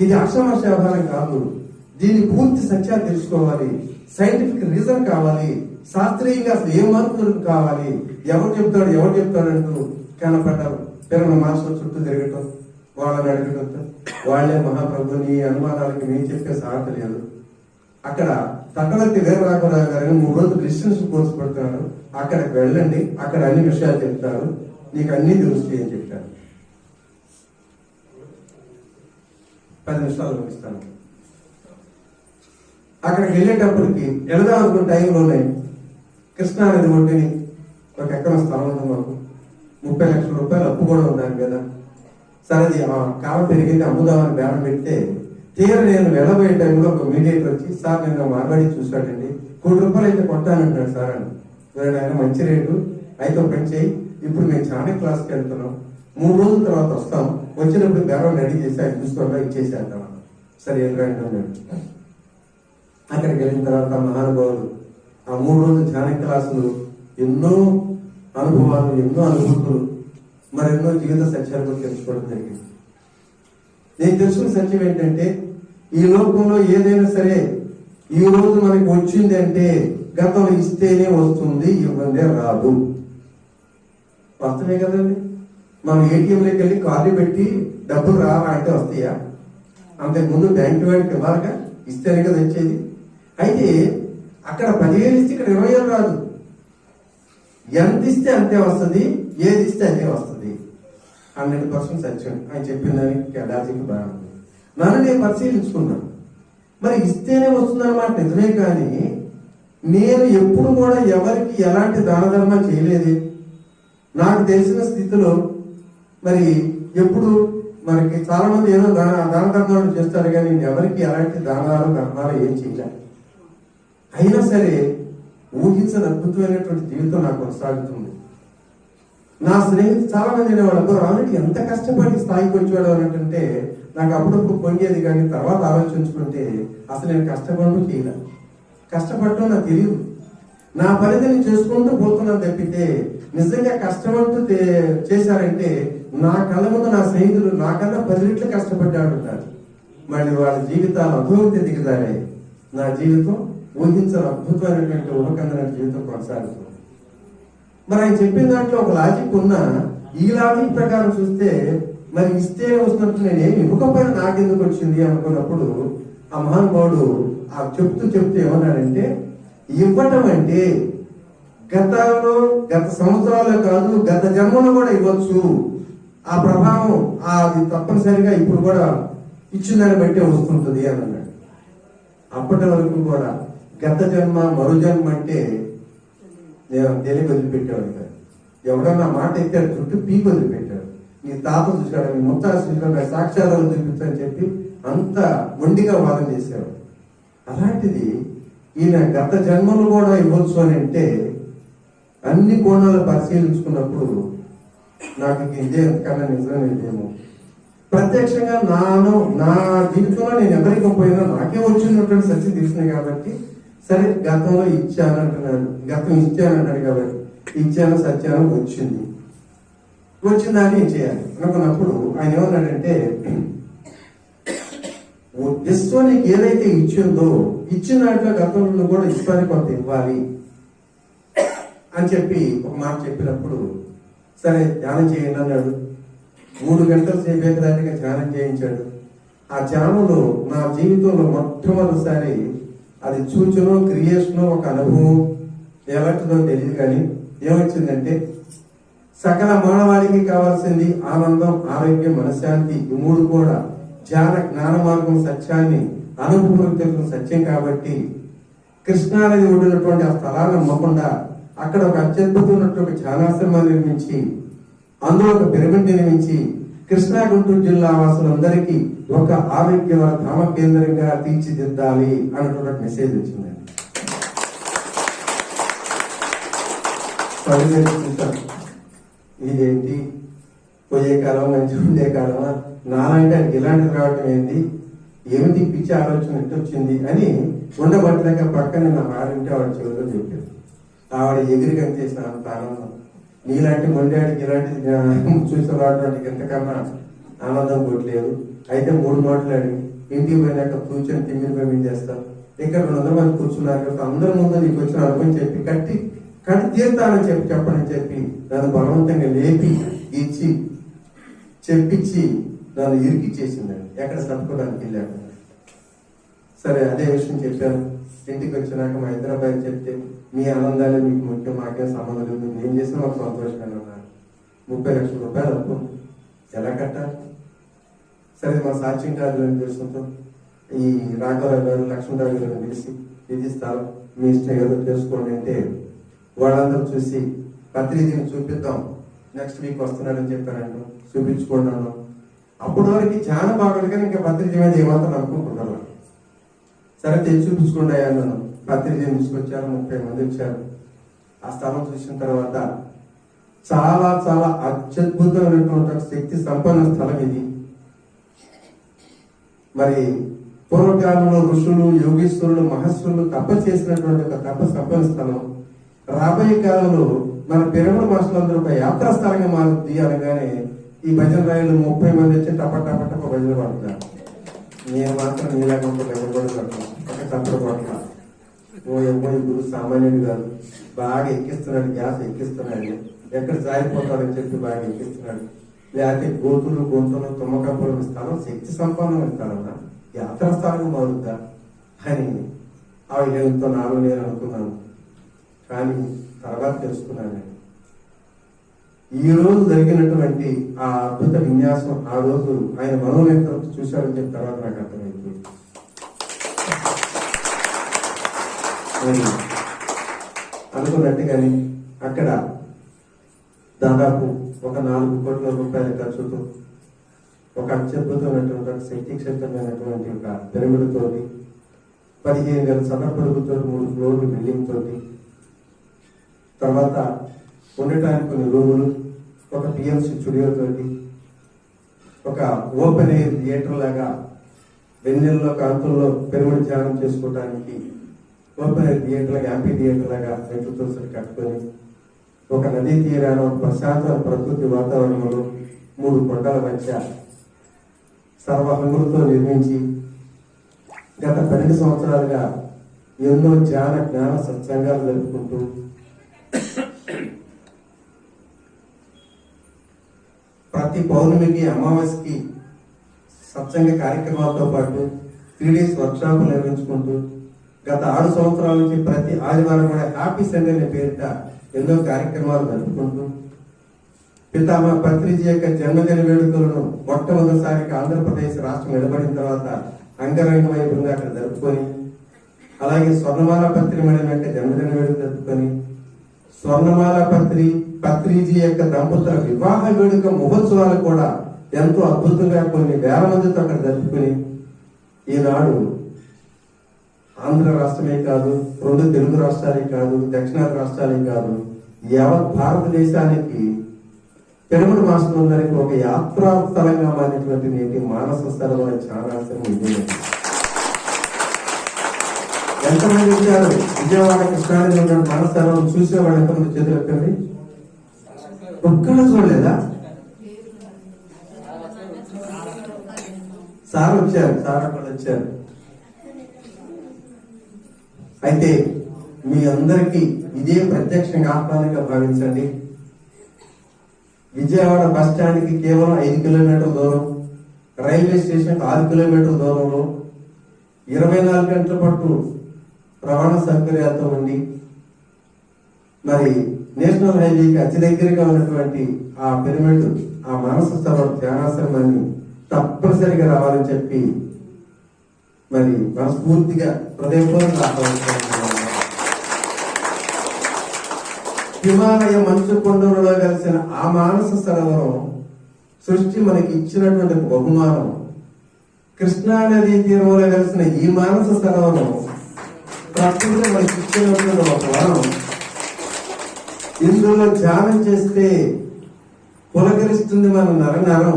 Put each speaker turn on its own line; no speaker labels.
ఇది అక్షమాశ వ్యవహారం కాదు. దీని పూర్తి సత్యాలు తెలుసుకోవాలి. సైంటిఫిక్ రీజన్ కావాలి. శాస్త్రీయంగా అసలు ఏ మార్పులు కావాలి. ఎవరు చెప్తాడు ఎవరు చెప్తాడు అంటూ కనపడ్డారు పిల్లల మాస్టర్ చుట్టూ తిరగటం వాళ్ళని అడగటం వాళ్ళే మహాప్రభుని అనుమానాలకి నేను చెప్పే సాధ్యత లేదు. అక్కడ తక్కవర్తి వీరరాఘవరావు గారు మూడు రోజులు డిస్టెన్స్ కోర్సు పెడుతున్నారు. అక్కడికి వెళ్ళండి. అక్కడ అన్ని విషయాలు చెప్తారు. నీకు అన్ని తెలుస్తాయి అని చెప్పారు. పది నిమిషాలు ఇస్తాను అక్కడికి వెళ్ళేటప్పటికి వెళదాం అనుకున్న టైంలోనే కృష్ణానది ఒడ్డుని ఒక ఎకరం స్థలం ఉంది మాకు. ముప్పై లక్షల రూపాయలు అప్పు కూడా ఉన్నాను కదా. సరే అది ఆ కాలం పెరిగింది అమ్ముదామని బేరం పెడితే తీర నేను వెళ్ళబోయే టైంలో ఒక మీడియేటర్ వచ్చి సార్ నేను మాట్లాడి చూశాడండి. కోటి రూపాయలు అయితే కొట్టానంటున్నాడు సార్ అని. ఆయన మంచి రేటు అయితే పని చేయి. ఇప్పుడు మేము చాలా క్లాస్కి వెళ్తున్నాం. మూడు రోజుల తర్వాత వస్తాం. వచ్చినప్పుడు బేరం రెడీ చేసి ఆయన చూసుకోవడం ఇచ్చేసేద్దాం సరే ఏంటంటే అక్కడికి వెళ్ళిన తర్వాత మహానుభావులు ఆ మూడు రోజులు ధ్యాన క్లాసులు ఎన్నో అనుభవాలు ఎన్నో అనుభూతులు మరెన్నో జీవిత సత్యాలు కూడా తెలుసుకోవడం జరిగింది. నేను తెలుసుకున్న సత్యం ఏంటంటే ఈ లోకంలో ఏదైనా సరే ఈ రోజు మనకి వచ్చింది అంటే గతంలో ఇస్తేనే వస్తుంది ఇవ్వందే రాదు. వస్తున్నాయి కదండి? మనం ఏటీఎంలోకి వెళ్ళి కార్డు పెట్టి డబ్బులు రావా అయితే వస్తాయా? అంతకుముందు బ్యాంక్ వాడికి ఇవ్వాలిగా ఇస్తేనే కదా వచ్చేది. అయితే అక్కడ పదివేలు ఇస్తే ఇక్కడ ఇరవై వేలు రాదు. ఎంత ఇస్తే అంతే వస్తుంది ఏది ఇస్తే అంతే వస్తుంది. హండ్రెడ్ పర్సెంట్ సత్యం. ఆయన చెప్పిన దానికి లాజిక్ బాగుంది. నన్ను నేను పరిశీలించుకున్నాను మరి ఇస్తేనే వస్తుందన్నమాట నిజమే కానీ నేను ఎప్పుడు కూడా ఎవరికి ఎలాంటి దాన ధర్మం చేయలేదు. నాకు తెలిసిన స్థితిలో మరి ఎప్పుడు మనకి చాలా మంది ఏదో దాన దాన ధర్మాలు చేస్తారు కానీ నేను ఎవరికి ఎలాంటి దానాలు ధర్మాలు ఏం చేయాలి. అయినా సరే ఊహించని అద్భుతమైనటువంటి జీవితం నాకు కొనసాగుతుంది. నా స్నేహితులు చాలా మంది అనేవాళ్ళు అబ్బో రాముడికి ఎంత కష్టపడి స్థాయికి వచ్చాడు అని అంటే నాకు అప్పుడప్పుడు పొంగేది కానీ తర్వాత ఆలోచించుకుంటే అసలు నేను కష్టపడడం చేయలే కష్టపడటం నాకు తెలియదు. నా పని నేను చేసుకుంటూ పోతున్నాను తప్పితే నిజంగా కష్టపడుతూ చేశారంటే నా కళ్ళ ముందు నా స్నేహితులు నాకన్నా పది రెట్లు కష్టపడ్డాడు మళ్ళీ వాళ్ళ జీవితాలు అభివృద్ధి దిగదారాయి నా జీవితం ఊహించని అద్భుతమైనటువంటి ఉపకందన జీవితం కొనసాగుతుంది. మరి ఆయన చెప్పిన దాంట్లో ఒక లాజిక్ ఉన్నా ఈ లాజిక్ ప్రకారం చూస్తే మరి ఇస్తే వస్తున్నట్టు నేను ఏమి ఇవ్వకపోయినా నాకెందుకు వచ్చింది అనుకున్నప్పుడు ఆ మహానుభావుడు ఆ చెప్తూ చెప్తూ ఏమన్నాడంటే ఇవ్వటం అంటే గతంలో గత సంవత్సరాలు కాదు గత జన్మలో కూడా ఇవ్వచ్చు. ఆ ప్రభావం అది తప్పనిసరిగా ఇప్పుడు కూడా ఇచ్చిన దాన్ని బట్టే వస్తుంటుంది అని అన్నాడు. అప్పటి వరకు కూడా గత జన్మ మరు జన్మ అంటే నేను తెలివి వదిలిపెట్టాడు కాదు. ఎవడన్నా మాట ఎత్తాడు చుట్టూ పీకి వదిలిపెట్టాడు నీ తాత చూశాడు నీ ముత్తాత చూశాడు సాక్ష్యాలను చూపించని చెప్పి అంత మొండిగా వాదన చేసేవాడు. అలాంటిది ఈయన గత జన్మలు కూడా ఇవ్వచ్చు అని అంటే అన్ని కోణాలు పరిశీలించుకున్నప్పుడు నాకు ఇదే ఎంతకన్నా నిజమేమో ప్రత్యక్షంగా నాను నా జీవితంలో నేను ఎవరికి పోయినా నాకే వచ్చినటువంటి సత్యం తెలిసినాయి కాబట్టి సరే గతంలో ఇచ్చాను అంటున్నాడు గతం ఇచ్చాను అన్నాడు కాబట్టి ఇచ్చాను సత్యాను వచ్చింది. వచ్చిన దాన్ని చేయాలి? అనుకున్నప్పుడు ఆయన ఏమన్నాడంటే విశ్వానికి నీకు ఏదైతే ఇచ్చిందో ఇచ్చిన దాంట్లో గతంలో కూడా ఇష్టానికి కొంత ఇవ్వాలి. అని చెప్పి ఒక మాట చెప్పినప్పుడు సరే ధ్యానం చేయండి అన్నాడు. మూడు గంటల సేపు ధ్యానం చేయించాడు. ఆ ధ్యానంలో నా జీవితంలో మొట్టమొదటిసారి అది సూచన క్రియేషన్ ఒక అనుభవం ఎలాంటిదో తెలియదు కానీ ఏమొచ్చిందంటే సకల మానవాళికి కావాల్సింది ఆనందం ఆరోగ్యం మనశ్శాంతి ఈ మూడు కూడా ధ్యాన జ్ఞాన మార్గం సత్యాన్ని అనుభవం సత్యం కాబట్టి కృష్ణానది ఒడినటువంటి ఆ స్థలాన్ని అమ్మకుండా అక్కడ ఒక అత్యద్భుతమైనటువంటి ధ్యానాశ్రమాన్ని నిర్మించి అందులో ఒక పిరమిడ్ నిర్మించి కృష్ణా గుంటూరు జిల్లా వాసులందరికీ ఒక ఆరోగ్య ధామ కేంద్రంగా తీర్చిదిద్దాలి అన్నటువంటి మెసేజ్ వచ్చింది ఇదేంటి? పోయే కాలం మంచి ఉండే కాలమా? నాలంటే ఆయనకి ఇలాంటిది రావటం ఏంటి? ఏమిటి పిచ్చి ఆలోచన ఎట్టొచ్చింది అని ఉండబట్టలేక పక్కన నా ఆడింటే ఆవిడ చెవిలో చెప్పారు ఆవిడ ఎగిరి కనిపించిన అంత ఆనందం నీలాంటి మొండాడికి ఇలాంటి చూసి రావడానికి ఎంతకన్నా ఆనందం కొట్టలేదు అయితే మూడు మాట్లాడి ఇంటికి పోయినాక కూర్చొని తిమ్మిని మేము చేస్తాం ఇక్కడ రెండు వందల మంది కూర్చున్నారు అందరి ముందు నీకు వచ్చిన అనుకుని చెప్పి కట్టి కట్టి తీర్థాలని చెప్పి చెప్పని చెప్పి నన్ను బలవంతంగా లేపి ఇచ్చి చెప్పించి నన్ను ఇరికిచ్చేసిందండి. ఎక్కడ సర్దుకోవడానికి వెళ్ళాడు సరే అదే విషయం చెప్పాను. ఇంటికి వచ్చినాక మా ఇద్దరు అబ్బాయి చెప్తే మీ ఆనందాలే మీకు ముఖ్యం మాకేం సంబంధం లేదు. నేను చేసిన మాకు సంతోషంగా ఉన్నారు ముప్పై లక్షల రూపాయలు అప్పు. ఎలా కట్టాలి? సరే మా సాక్షి కాదులని తెలుసుకుంటూ ఈ రాఘవరావు గారు లక్ష్మణరావు గారిని పిలిచి ఇది స్థలం మీ ఇష్టం ఏదో చేసుకోండి అంటే వాళ్ళందరూ చూసి పత్రికని చూపిద్దాం. నెక్స్ట్ వీక్ వస్తున్నాడని చెప్పారంట. చూపించుకున్నాను అప్పటి వరకు చాలా బాగుంది కానీ ఇంకా పత్రిక మీద ఏమంతా అనుకుంటున్నాను సరే తెచ్చి చూపించుకోండి అన్నాను. పత్రిక తీసుకొచ్చారు ముప్పై మంది వచ్చారు. ఆ స్థలం చూసిన తర్వాత చాలా చాలా అత్యద్భుతమైనటువంటి శక్తి సంపన్న స్థలం ఇది. మరి పూర్వకాలంలో ఋషులు యోగీశ్వరులు మహర్షులు తప చేసినటువంటి ఒక తప సంపన్న స్థలం. రాబోయే కాలంలో మన పిరమిడ్ మాస్టర్లందరూ ఒక యాత్రా స్థలంగా మారుద్ది అనగానే ఈ భజన రాయలు ముప్పై మంది వచ్చి టప టప టప భజన పడుతున్నారు. నేను మాత్రం నీలాగా ఎవరు కూడా పడతాను ఓ ఏమో ఈ గురు సామాన్యుడు కాదు బాగా ఎక్కిస్తున్నాడు గ్యాస్ ఎక్కిస్తున్నాడు ఎక్కడ జారిపోతాడని చెప్పి బాగా ఎక్కిస్తున్నాడు. లేకపోతే గోతులు గొంతులు తుమ్మకప్పులు స్థలం శక్తి సంపన్నం స్థలమా? యాత్రా స్థలం మారుద్దా? అని ఆ ఎంతో నాలో నేను అనుకున్నాను. కానీ తర్వాత తెలుసుకున్నాను. ఈ రోజు జరిగినటువంటి ఆ అద్భుత విన్యాసం ఆ రోజు ఆయన మనోనేత్రం చూశారని చెప్పి తర్వాత నాకు అర్థమైంది. మరి అనుకున్నట్టుగానే అక్కడ దాదాపు ఒక నాలుగు కోట్ల రూపాయల ఖర్చుతో ఒక అత్యద్భుతమైనటువంటి ఒక శక్తి క్షేత్రమైనటువంటి ఒక పిరమిడ్ పదిహేను వేల సదపడుగుతో మూడు ఫ్లోర్లు బిల్డింగ్ తోటి తర్వాత ఉండటానికి కొన్ని రూములు ఒక పిఎంసి స్టూడియో తోటి ఒక ఓపెన్ ఎయిర్ థియేటర్ లాగా వెన్నెల్లో కాంతుల్లో పెరుగుడు ధ్యానం చేసుకోవడానికి ఓపెన్ థియేటర్ లాగా యాంపీ థియేటర్ లాగా మెట్లతో కట్టుకొని ఒక నదీ తీరాన ప్రశాంత ప్రకృతి వాతావరణంలో మూడు కొండల మధ్య సర్వహంగులతో నిర్మించి గత పన్నెండు సంవత్సరాలుగా ఎన్నో ధ్యాన జ్ఞాన సత్సంగాలు జరుపుకుంటూ ప్రతి పౌర్ణమికి అమావాస్యకి సత్సంగ కార్యక్రమాలతో పాటు త్రీ డేస్ వర్క్షాపులు నిర్వహించుకుంటూ గత ఆరు సంవత్సరాల నుంచి ప్రతి ఆదివారం కూడా హ్యాపీ సండే అనే పేరిట ఎన్నో కార్యక్రమాలు జరుపుకుంటూ పితామహ పత్రిజీ యొక్క జన్మదిన వేడుకలను మొట్టమొదటిసారిగా ఆంధ్రప్రదేశ్ రాష్ట్రం నిలబడిన తర్వాత అంగరంగ వైభవంగా అక్కడ జరుపుకొని అలాగే స్వర్ణమాల పత్రి మేడం యొక్క జన్మదిన వేడుక జరుపుకొని స్వర్ణమాల పత్రి పత్రిజీ యొక్క దంపతుల వివాహ వేడుక మహోత్సవాలు కూడా ఎంతో అద్భుతంగా కొన్ని వేల మందితో అక్కడ జరుపుకుని ఈనాడు ఆంధ్ర రాష్ట్రమే కాదు రెండు తెలుగు రాష్ట్రాలే కాదు దక్షిణాది రాష్ట్రాలే కాదు యావత్ భారతదేశానికి పిరమిడ్ మాస్టర్ ఒక యాత్రా స్థలంగా మారినటువంటి నేటి మానస స్థలం చాలా ఆశ్చర్యం ఎంతమంది వచ్చారు విజయవాడ కృష్ణానది ఉన్న మానస స్థలం చూసేవాడు ఎంతమంది చేతులు ఎక్కండి? ఒక్కడ చూడలేదా? సార్ వచ్చారు సార్ అక్కడ వచ్చారు. అయితే మీ అందరికీ ఇదే ప్రత్యక్షంగా ఆహ్వానంగా భావించండి. విజయవాడ బస్ స్టాండ్కి కేవలం ఐదు కిలోమీటర్ల దూరం రైల్వే స్టేషన్ ఆరు కిలోమీటర్ల దూరంలో ఇరవై నాలుగు గంటల పాటు రవాణా సౌకర్యాలతో ఉండి మరి నేషనల్ హైవేకి అతి దగ్గరగా ఉన్నటువంటి ఆ పిరమిడ్ ఆ మానస స్థలం ధ్యానాశ్రమాన్ని తప్పనిసరిగా రావాలని చెప్పి మరి మనస్ఫూర్తిగా హృదయపూర్వక హిమాలయ మంచు కొండలలో కలిసిన ఆ మానస సరోవరం సృష్టి మనకి ఇచ్చినటువంటి బహుమానం. కృష్ణా నదీ తీరంలో కలిసిన ఈ మానస సరోవరం ప్రకృతి మనకి ఇచ్చినటువంటి ఒక వరం. ఇందులో ధ్యానం చేస్తే పులకరిస్తుంది మన నరనరం